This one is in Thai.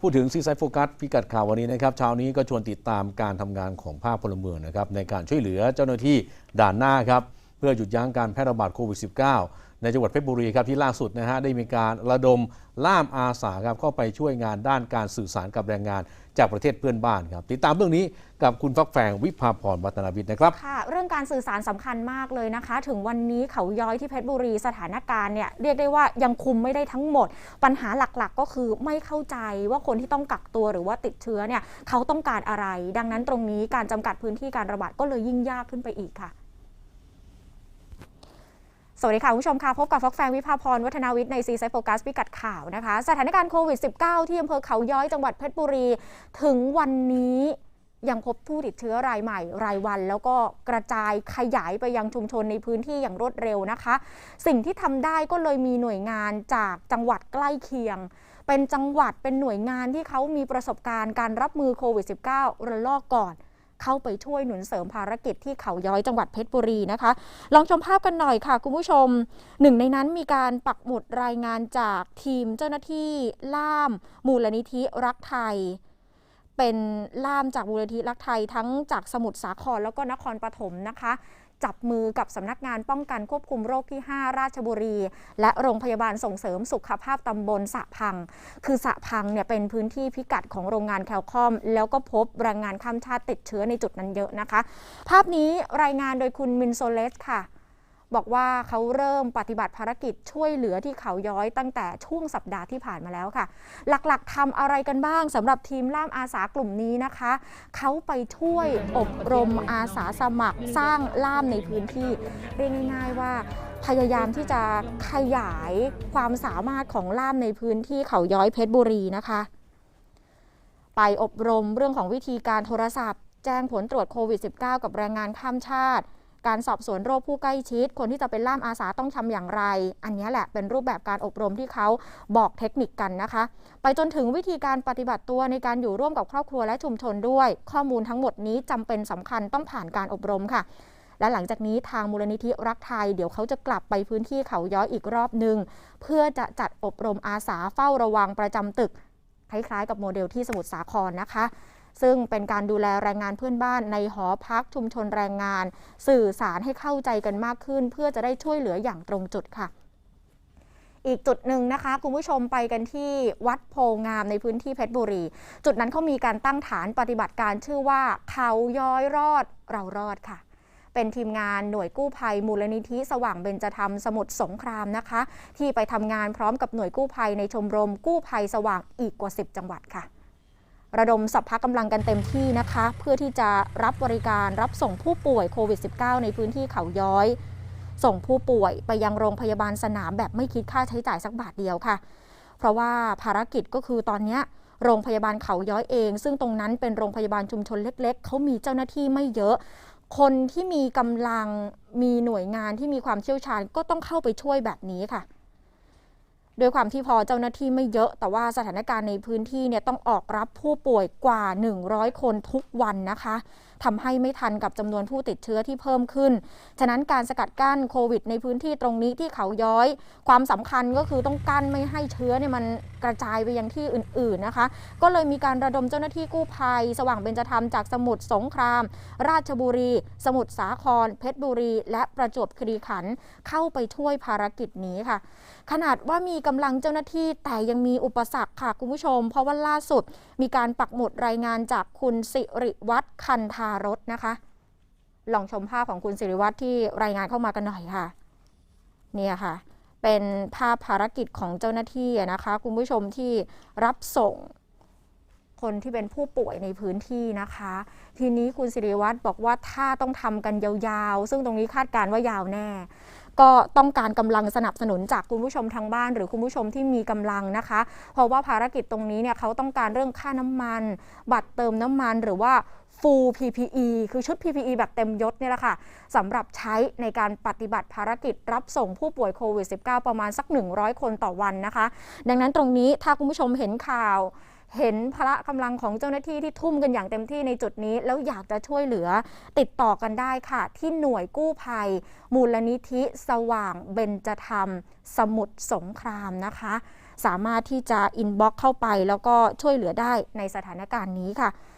พูดถึงซีไซโฟกัสพิกัดข่าววันนี้นะครับเช้านี้ก็ชวนติดตามการทำงานของภาคพลเมืองนะครับในการช่วยเหลือเจ้าหน้าที่ด่านหน้าครับ เพื่อหยุดยั้งการแพร่ระบาดโควิด -19 ในจังหวัดเพชรบุรีครับที่ล่าสุดนะฮะได้มีการระดมล่ามอาสาครับเข้าไปช่วยงานด้านการสื่อสารกับแรงงาน จากประเทศเพื่อนบ้านครับติดตามเรื่องนี้กับคุณฟักแฟงวิภาพรวัฒนาวิทย์นะครับค่ะเรื่องการสื่อสารสำคัญมากเลยนะคะ ถึงวันนี้เขาย้อยที่เพชรบุรีสถานการณ์เนี่ยเรียกได้ว่ายังคุมไม่ได้ทั้งหมด ปัญหาหลักๆ ก็คือไม่เข้าใจว่าคนที่ต้องกักตัวหรือว่าติดเชื้อเนี่ยเขาต้องการอะไร ดังนั้นตรงนี้การจำกัดพื้นที่การระบาดก็เลยยิ่งยากขึ้นไปอีกค่ะ สวัสดีค่ะคุณผู้ชมค่ะพบกับฟอกแฟงวิภาพรวัฒนาวิทย์ในซีไซโฟกัสพิกัดข่าวนะคะ สถานการณ์โควิด -19 ที่อำเภอเขาย้อยจังหวัดเพชรบุรี ถึงวันนี้ยังพบผู้ติดเชื้อรายใหม่รายวัน แล้วก็กระจายขยายไปยังชุมชนในพื้นที่อย่างรวดเร็วนะคะ สิ่งที่ทำได้ก็เลยมีหน่วยงานจากจังหวัดใกล้เคียง เป็นจังหวัดเป็นหน่วยงานที่เขามีประสบการณ์การรับมือโควิด -19 ระลอกก่อน เข้าไปช่วยหนุนเสริมภารกิจที่เขาย้อยจังหวัดเพชรบุรีนะคะ ลองชมภาพกันหน่อยค่ะ คุณผู้ชมหนึ่งในนั้นมีการปักหมุดรายงานจากทีมเจ้าหน้าที่ล่ามมูลนิธิรักไทยเป็นล่ามจากมูลนิธิรักไทยทั้งจากสมุทรสาครแล้วก็นครปฐมนะคะ จับมือกับสำนักงานป้องกันควบคุมโรคที่ 5 ราชบุรี และโรงพยาบาลส่งเสริมสุขภาพตำบลสะพัง คือสะพังเนี่ยเป็นพื้นที่พิกัดของโรงงานแคลคอม แล้วก็พบแรงงานข้ามชาติติดเชื้อในจุดนั้นเยอะนะคะ ภาพนี้รายงานโดยคุณมินโซเลสค่ะ บอกว่าเขาเริ่มปฏิบัติภารกิจช่วยเหลือที่เขาย้อยตั้งแต่ช่วงสัปดาห์ที่ผ่านมาแล้วค่ะ หลักๆทำอะไรกันบ้างสำหรับทีมล่ามอาสากลุ่มนี้นะคะ เขาไปช่วยอบรมอาสาสมัครสร้างล่ามในพื้นที่ เรียกง่ายๆว่าพยายามที่จะขยายความสามารถของล่ามในพื้นที่เขาย้อยเพชรบุรีนะคะ ไปอบรมเรื่องของวิธีการโทรศัพท์ แจ้งผลตรวจโควิด -19 กับแรงงานข้ามชาติ การสอบสวนโรคผู้ใกล้ชิด คนที่จะเป็นล่ามอาสาต้องทำอย่างไร อันนี้แหละเป็นรูปแบบการอบรมที่เขาบอกเทคนิคกันนะคะ ไปจนถึงวิธีการปฏิบัติตัวในการอยู่ร่วมกับครอบครัวและชุมชนด้วย ข้อมูลทั้งหมดนี้จำเป็นสำคัญต้องผ่านการอบรมค่ะและหลังจากนี้ทางมูลนิธิรักไทย เดี๋ยวเขาจะกลับไปพื้นที่เขาย้อยอีกรอบหนึ่งเพื่อจะจัดอบรมอาสาเฝ้าระวังประจำตึก คล้ายๆกับโมเดลที่สมุทรสาครนะคะ ซึ่งเป็นการดูแลแรงงานเพื่อนบ้านในหอพักชุมชนแรงงาน สื่อสารให้เข้าใจกันมากขึ้น เพื่อจะได้ช่วยเหลืออย่างตรงจุดค่ะอีกจุดหนึ่งนะคะ คุณผู้ชมไปกันที่วัดโพงามในพื้นที่เพชรบุรี จุดนั้นเขามีการตั้งฐานปฏิบัติการชื่อว่าเขาย้อยรอดเรารอดค่ะ เป็นทีมงานหน่วยกู้ภัยมูลนิธิสว่างเบญจธรรมสมุทรสงครามนะคะ ที่ไปทำงานพร้อมกับหน่วยกู้ภัยในชมรมกู้ภัยสว่างอีกกว่า 10 จังหวัดค่ะ ระดมสัพพะกำลังกันเต็มที่นะคะ เพื่อที่จะรับบริการรับส่งผู้ป่วยโควิด -19 ในพื้นที่เขาย้อย ส่งผู้ป่วยไปยังโรงพยาบาลสนามแบบไม่คิดค่าใช้จ่ายสักบาทเดียวค่ะ เพราะว่าภารกิจก็คือตอนนี้โรงพยาบาลเขาย้อยเอง ซึ่งตรงนั้นเป็นโรงพยาบาลชุมชนเล็ก ๆเขามีเจ้าหน้าที่ไม่เยอะ คนที่มีกำลังมีหน่วยงานที่มีความเชี่ยวชาญก็ต้องเข้าไปช่วยแบบนี้ค่ะ ด้วยความที่พอเจ้าหน้าที่ไม่เยอะ แต่ว่าสถานการณ์ในพื้นที่เนี่ยต้องออกรับผู้ป่วยกว่า 100 คนทุกวันนะคะ ทำให้ไม่ทันกับจำนวนผู้ติดเชื้อที่เพิ่มขึ้น ฉะนั้นการสกัดกั้นโควิด ในพื้นที่ตรงนี้ที่เขาย้อย ความสำคัญก็คือต้องกั้นไม่ให้เชื้อเนี่ยมันกระจายไปยังที่อื่นๆนะคะ ก็เลยมีการระดมเจ้าหน้าที่กู้ภัย สว่างเบญจธรรมจากสมุทรสงคราม ราชบุรี สมุทรสาคร เพชรบุรี และประจวบคีรีขันธ์เข้าไปช่วยภารกิจนี้ค่ะ ขนาดว่ามีกำลังเจ้าหน้าที่แต่ยังมีอุปสรรคค่ะคุณผู้ชม เพราะว่าล่าสุดมีการปักหมุดรายงานจากคุณสิริวัฒน์คันธารถนะคะ ลองชมภาพของคุณสิริวัฒน์ที่รายงานเข้ามากันหน่อยค่ะ เนี่ยค่ะ เป็นภาพภารกิจของเจ้าหน้าที่นะคะ คุณผู้ชมที่รับส่ง คนที่เป็นผู้ป่วยในพื้นที่นะคะ ทีนี้คุณสิริวัตรบอกว่าถ้าต้องทำกันยาวๆ ซึ่งตรงนี้คาดการณ์ว่ายาวแน่ ก็ต้องการกำลังสนับสนุนจากคุณผู้ชมทางบ้าน หรือคุณผู้ชมที่มีกำลังนะคะ เพราะว่าภารกิจตรงนี้เนี่ยเขาต้องการเรื่องค่าน้ำมัน บัตรเติมน้ำมันหรือว่า full PPE คือชุด PPE แบบเต็มยศเนี่ยแหละค่ะสำหรับใช้ในการปฏิบัติภารกิจรับส่งผู้ป่วยโควิด -19 ประมาณสัก 100 คนต่อวันนะคะ ดังนั้นตรงนี้ถ้าคุณผู้ชมเห็นข่าว เห็นพละกำลังของเจ้าหน้าที่ที่ทุ่มกันอย่างเต็มที่ในจุดนี้ แล้วอยากจะช่วยเหลือติดต่อกันได้ค่ะ ที่หน่วยกู้ภัย มูลนิธิสว่างเบญจธรรม สมุทรสงครามนะคะ สามารถที่จะอินบ็อกเข้าไปแล้วก็ช่วยเหลือได้ในสถานการณ์นี้ค่ะ